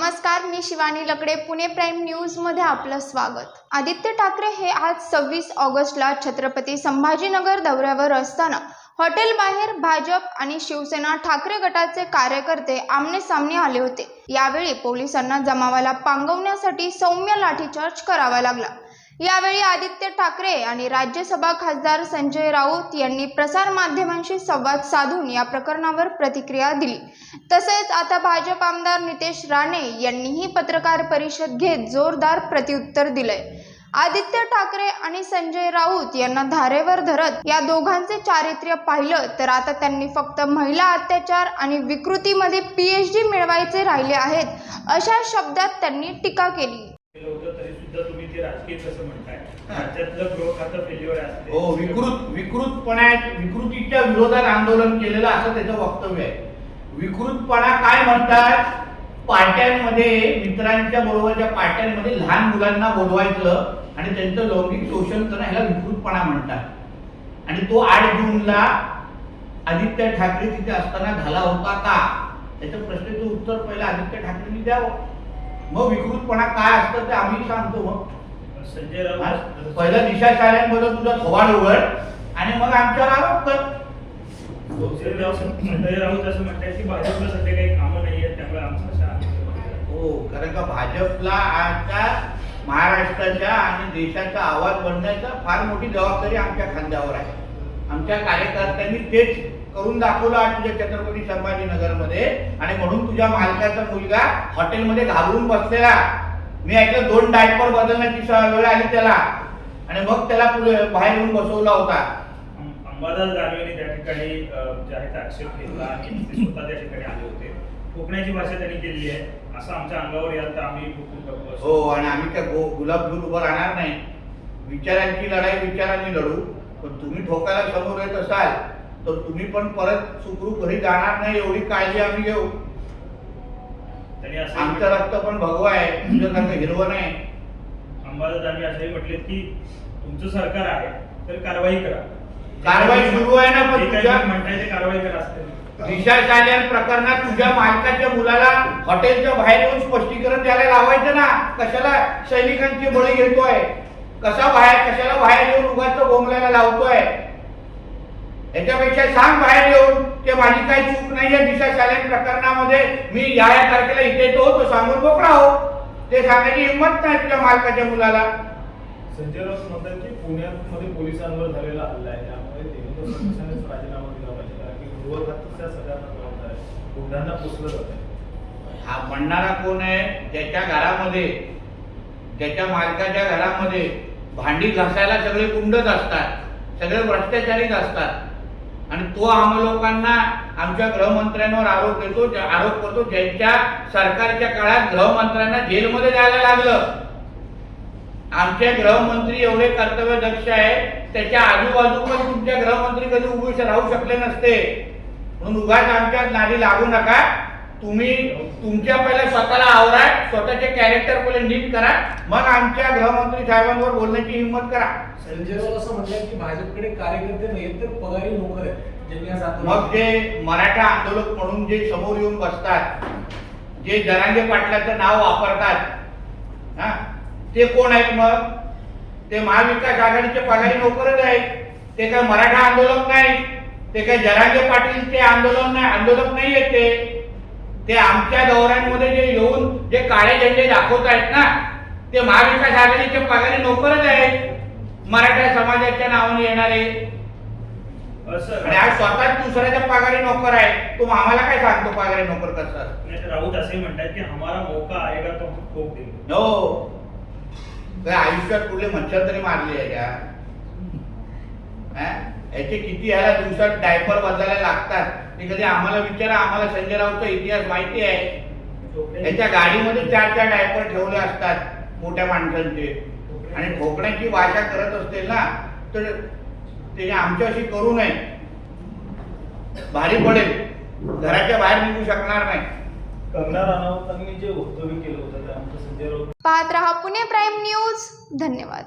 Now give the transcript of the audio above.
नमस्कार मी शिवानी लकडे पुणे प्राईम न्यूजमध्ये आपलं स्वागत. आदित्य ठाकरे हे आज सव्वीस ऑगस्टला छत्रपती संभाजीनगर दौऱ्यावर असताना हॉटेल बाहेर भाजप आणि शिवसेना ठाकरे गटाचे कार्यकर्ते आमने सामने आले होते. यावेळी पोलिसांना जमावाला पांगवण्यासाठी सौम्य लाठीचार्ज करावा लागला. यावेळी आदित्य ठाकरे आणि राज्यसभा खासदार संजय राऊत यांनी प्रसार माध्यमांशी संवाद साधून या प्रकरणावर प्रतिक्रिया दिली. तसेच आता भाजप आमदार नितेश राणे यांनीही पत्रकार परिषद घेत जोरदार प्रत्युत्तर दिलंय. आदित्य ठाकरे आणि संजय राऊत यांना धारेवर धरत या दोघांचे चारित्र्य पाहिलं तर आता त्यांनी फक्त महिला अत्याचार आणि विकृतीमध्ये पीएचडी मिळवायचे राहिले आहेत अशा शब्दात त्यांनी टीका केली. राज्यातलं गृह खातं फेल्युअर असते हो विकृत विकृतपणा विकृतीच्या विरोधात आंदोलन केलेलं असं त्याचं वक्तव्य आहे. विकृतपणा काय म्हणतात? पार्ट्यांमध्ये मित्रांच्या बरोबरच्या पार्ट्यांमध्ये लहान मुलांना बोलवायचं आणि त्यांचं लैंगिक शोषण करणं ह्याला विकृतपणा म्हणतात. आणि तो आठ जूनला आदित्य ठाकरे तिथे असताना झाला होता का? त्याच्या प्रश्नाचं उत्तर पहिलं आदित्य ठाकरेंनी द्यावं. मग विकृतपणा काय असतं ते आम्ही सांगतो मग. संजय राऊत पहिलं दिशा शाळांमध्ये तुझा थोबाड उघड आणि मग आमच्यावर आरोप कर. संजय राऊत संजय राऊत असं म्हणतात की भाजपला सध्या काही कामं नाही आहेत त्यामुळे आमचा हो कारण का भाजपला आजच्या महाराष्ट्राच्या आणि देशाचा आवाज बनण्याचा फार मोठी जबाबदारी आमच्या खांद्यावर आहे. आमच्या कार्यकर्त्यांनी तेच करून दाखवलं आज तुझ्या छत्रपती संभाजीनगरमध्ये आणि म्हणून तुझ्या मालकाचा मुलगा हॉटेलमध्ये घाबरून बसलेला. मी ऐकलं दोन डायपर बदलण्याची वेळ आली त्याला. आणि मग त्याला पुढे बाहेर येऊन बसवला होता. अंबादास दानवेने त्या ठिकाणी जे आहे आक्षेप घेतला आणि ते स्वतः त्या ठिकाणी आले होते. कोकणाची भाषा त्यांनी केलेली आहे. असं आमच्या अंगावर याल तर आम्ही टाकू असं. हो आणि आम्ही त्या गो गुलाब घेऊन उभं राहणार नाही. विचारांची लढाई विचारांनी लढू. पण तुम्ही ठोकायला समोर येत असाल तर तुम्ही पण परत सुखरूप घरी जाणार नाही एवढी काळजी आम्ही घेऊ. त्यांनी असं आमचं रक्त पण भगवा आहे तुझ्यासारखं हिरवं नाही. अंबादास दानवे असंही म्हटले की तुमचं सरकार आहे तर कारवाई करा. कारवाई सुरू आहे ना, पण जे काही तुझ्या- तुम्ही म्हणताय ते कारवाई करा असते. दिशा शालेय प्रकरणात तुझ्या मालकाच्या मुलाला हॉटेलच्या बाहेर येऊन स्पष्टीकरण द्यायला लावायचं ना कशाला सैनिकांची बळी घेतोय? कसा बाहेर कशाला बाहेर येऊन उगाच बोंबल्याला लावतोय? याच्यापेक्षा सांग बाहेर येऊन की माझी काही चूक नाहीये दिशा शालेय प्रकरणामध्ये मी या या तारखेला इथे येतो तो सांगून मोकळा हो. ते सांगायची हिंमत नाही तुझ्या मालकाच्या मुलाला. संजय राऊत म्हणतात की पुण्यामध्ये पोलिसांवर झालेला हल्ला आहे त्यामुळे देवेंद्र फडणवीसांनीच राजीनामा दिला पाहिजे कारण की गृह खात्याच्या सगळ्यांना जबाबदार आहे. गुन्ह्यांना पोचलं जात आहे हा म्हणणारा कोण आहे ज्याच्या घरामध्ये ज्याच्या मालकाच्या घरामध्ये भांडी घासायला सगळे गुंडच असतात सगळे भ्रष्टाचारीच असतात. आणि तो आम्हा लोकांना आमच्या गृहमंत्र्यांवर आरोप देतो आरोप करतो ज्यांच्या सरकारच्या काळात गृहमंत्र्यांना जेलमध्ये जायला लागलं. आमचे गृहमंत्री एवढे कर्तव्यदक्ष आहेत त्याच्या आजूबाजू पण तुमच्या गृहमंत्री कधी उभे राहू शकले नसते. म्हणून उगाच आमच्या नादी लागू नका. तुम्ही तुमच्या पहिल्या स्वतःला आवरा स्वतःचे कॅरेक्टर पहिले नीट करा मग आमच्या गृहमंत्री साहेबांवर बोलण्याची हिंमत करा. संजय राऊत असं म्हणतात की भाजपकडे कार्यकर्ते नाहीत तर पगारी नोकर आहेत ज्यांनी आज आंदोलन मग जे मराठा आंदोलक म्हणून जे समोर येऊन बसतात जे जरांगे पाटलाचं नाव वापरतात हा? ते कोण आहेत मग? ते महाविकास आघाडीचे पगारी नोकरच आहेत. ते काय मराठा आंदोलक नाही ते काय जरांगे पाटीलचे आंदोलन नाही आंदोलक नाही आहेत ते आमच्या दौऱ्यांमध्ये जे येऊन जे काळे झेंडे दाखवत आहेत ना ते महाविकास आघाडीचे पगारी नोकरच आहेत. मराठा समाजाच्या नावाने येणारे. असं. आणि आज स्वतःच दुसऱ्याच्या पगारी नोकर आहे तो आम्हाला काय सांगतो पगारी नोकर कसं? राऊत असेही म्हणतात की हमारा मौका आएगा तो देंगे. हो. काय आयुष्यात कुठले मच्छर तरी मारले आहे का हा? याचे किती ह्याला दिवसात डायपर बदलायला लागतात. ते कधी आम्हाला विचारा आम्हाला संजय राऊतचा इतिहास माहिती आहे. याच्या गाडीमध्ये चार चार डायपर ठेवले असतात मोठ्या माणसांचे. आणि ठोकण्याची भाषा करत असतील ना तर ते आमच्याशी करू नये. भारी पडेल. घराच्या बाहेर निघू शकणार नाही. कंगना राणावतांनी जे वक्तव्य केलं होतं त्यानंतर संजय राऊत पाहत रहा पुणे प्राईम न्यूज. धन्यवाद.